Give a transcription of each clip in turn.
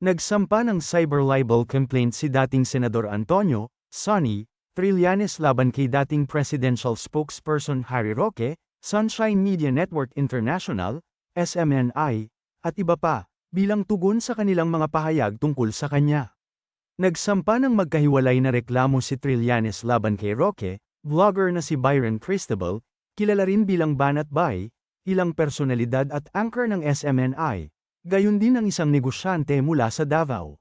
Nagsampa ng cyber libel complaint si dating Senador Antonio, Sonny, Trillanes laban kay dating presidential spokesperson Harry Roque, Sunshine Media Network International, SMNI, at iba pa, bilang tugon sa kanilang mga pahayag tungkol sa kanya. Nagsampa ng magkahiwalay na reklamo si Trillanes laban kay Roque, vlogger na si Byron Cristobal, kilala rin bilang Banat Bay, ilang personalidad at anchor ng SMNI, gayon din ang isang negosyante mula sa Davao.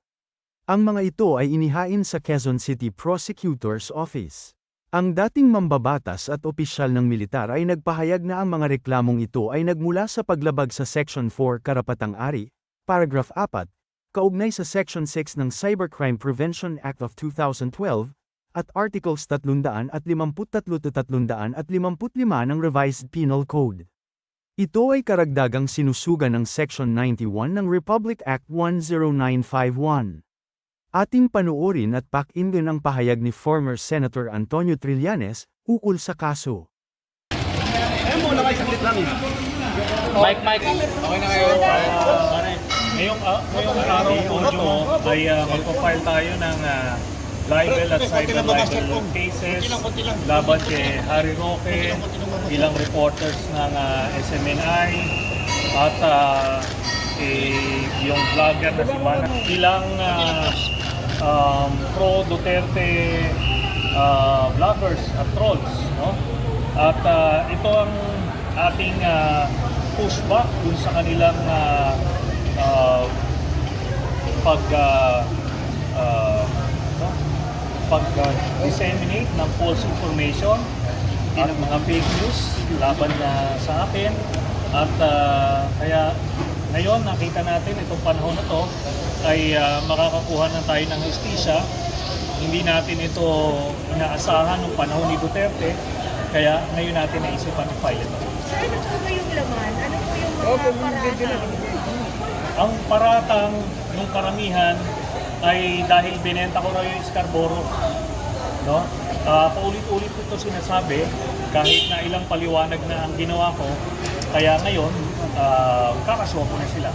Ang mga ito ay inihain sa Quezon City Prosecutor's Office. Ang dating mambabatas at opisyal ng militar ay nagpahayag na ang mga reklamong ito ay nagmula sa paglabag sa Section 4 Karapatang Ari, Paragraph 4, kaugnay sa Section 6 ng Cybercrime Prevention Act of 2012, at Articles 353 at 355 ng Revised Penal Code. Ito ay karagdagang sinusugan ng Section 91 ng Republic Act 10951. Ating panuorin at pakinggan ang pahayag ni former Senator Antonio Trillanes ukol sa kaso. Mike, Mike. Okay na kayo. Ngayong, uh, ngayong araw po mo ay uh, magpa-file tayo ng uh, libel at cyber libel cases laban kay Harry Roque, ilang reporters ng uh, SMNI, at uh, eh, yung vlogger na si Mana. Ilang uh, um, pro-Duterte uh, vloggers at trolls. No? At uh, ito ang ating uh, pushback dun sa kanilang uh, uh, pag uh? Pag uh, disseminate ng false information at mga fake news laban na sa akin at uh, kaya ngayon nakita natin itong panahon na to ay uh, makakakuha na tayo ng justisya hindi natin ito inaasahan ng panahon ni Duterte kaya ngayon natin naisipan i-file ito. Sir, ano po ba yung laman? Ano po yung mga paratang? Ang paratang ng karamihan ay dahil binenta ko na yung Scarborough. No? Ah, paulit-ulit ko ito sinasabi kahit na ilang paliwanag na ang ginawa ko. Kaya ngayon, uh, kakasuha ko na sila.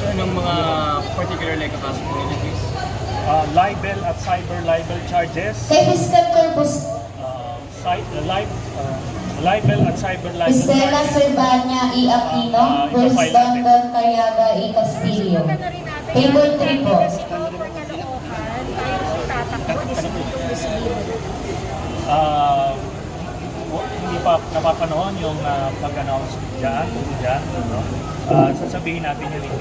So, anong mga particular like kaso po ninyo, please? Ah, libel at cyber libel charges, Kay Fiscal Corpus uh, site, uh, lib, uh, libel at cyber libel Estela. Cervania E. Aquino versus Don Don Cayaga E. Castillo. Table 3 po. Ah, w- hindi pa napapanood yung uh, pag-announce dyan, dyan, no? Ah, sasabihin natin yun hindi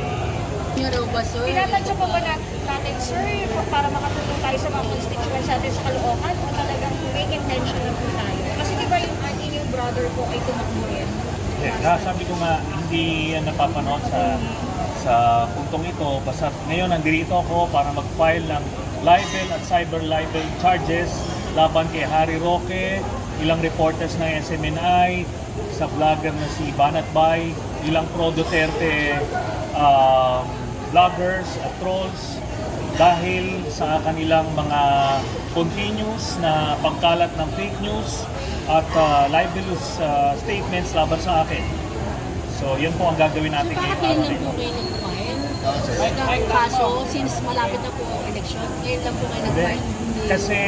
Tinatansya po ba nat- natin, sir, para makatulong tayo sa mga constituents natin sa Caloocan o talagang may intention na po tayo? Kasi di ba yung ating yung brother po ay tumakbo rin? Yeah, nasabi ko nga, hindi yan napapanood sa sa puntong ito. Basta ngayon nandito ako para mag-file ng libel at cyber libel charges laban kay Harry Roque, ilang reporters ng SMNI, sa vlogger na si Banat Bay, ilang pro-Duterte um, vloggers at trolls dahil sa kanilang mga continuous na pagkalat ng fake news at uh, libelous uh, statements laban sa akin. So, yun po ang gagawin natin ngayon lang na po kayo nag-file? Ng kaso, since malapit na po ang election, ngayon lang po kayo nag-file. Kasi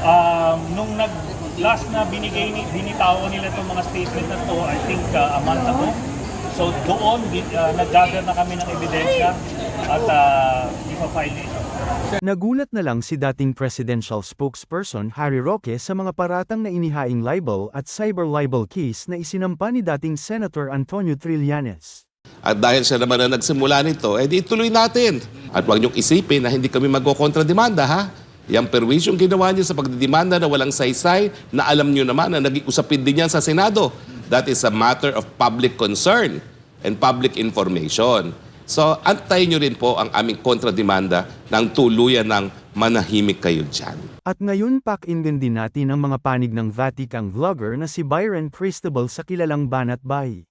um, nung nag last na binigay ni binitawan nila itong mga statement na to, I think uh, a month ago. So doon uh, nag-gather na kami ng ebidensya at uh, ipa-file nito. Nagulat na lang si dating presidential spokesperson Harry Roque sa mga paratang na inihaing libel at cyber libel case na isinampa ni dating Senator Antonio Trillanes. At dahil siya naman na nagsimula nito, eh di ituloy natin. At huwag niyong isipin na hindi kami magkokontrademanda, ha? Yang perwisyong ginawa niyo sa pagdidemanda na walang saysay, na alam niyo naman na naging usapin din yan sa Senado. That is a matter of public concern and public information. So, antayin niyo rin po ang aming kontrademanda ng tuluyan ng manahimik kayo dyan. At ngayon pakinggan din natin ang mga panig ng Vatican vlogger na si Byron Cristobal sa kilalang Banat Bay.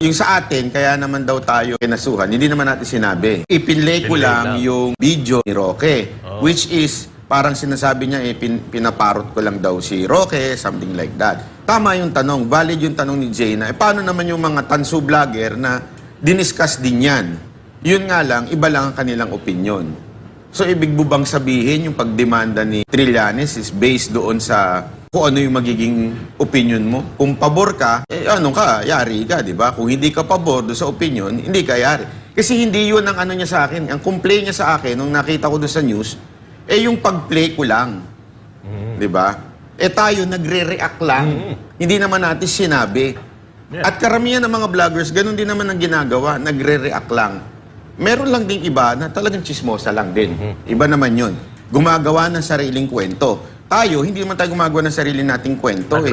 Yung sa atin, kaya naman daw tayo kinasuhan, hindi naman natin sinabi. Ipinlay ko lang yung video ni Roque, which is parang sinasabi niya, eh, pin- pinaparot ko lang daw si Roque, something like that. Tama yung tanong, valid yung tanong ni Jay na, eh, paano naman yung mga tansu vlogger na diniscuss din yan Yun nga lang, iba lang ang kanilang opinion. So, ibig mo bang sabihin yung pagdemanda ni Trillanes is based doon sa kung ano yung magiging opinion mo? Kung pabor ka, eh ano ka, yari ka, di ba? Kung hindi ka pabor doon sa opinion, hindi ka yari. Kasi hindi yun ang ano niya sa akin. Ang complaint niya sa akin, nung nakita ko doon sa news, eh yung pag-play ko lang. Di ba? Eh tayo, nagre-react lang. Hindi naman natin sinabi. At karamihan ng mga vloggers, ganun din naman ang ginagawa, nagre-react lang. Meron lang ding iba na talagang chismosa lang din. Iba naman yun. Gumagawa ng sariling kwento. Tayo, hindi naman tayo gumagawa ng sarili nating kwento. Eh.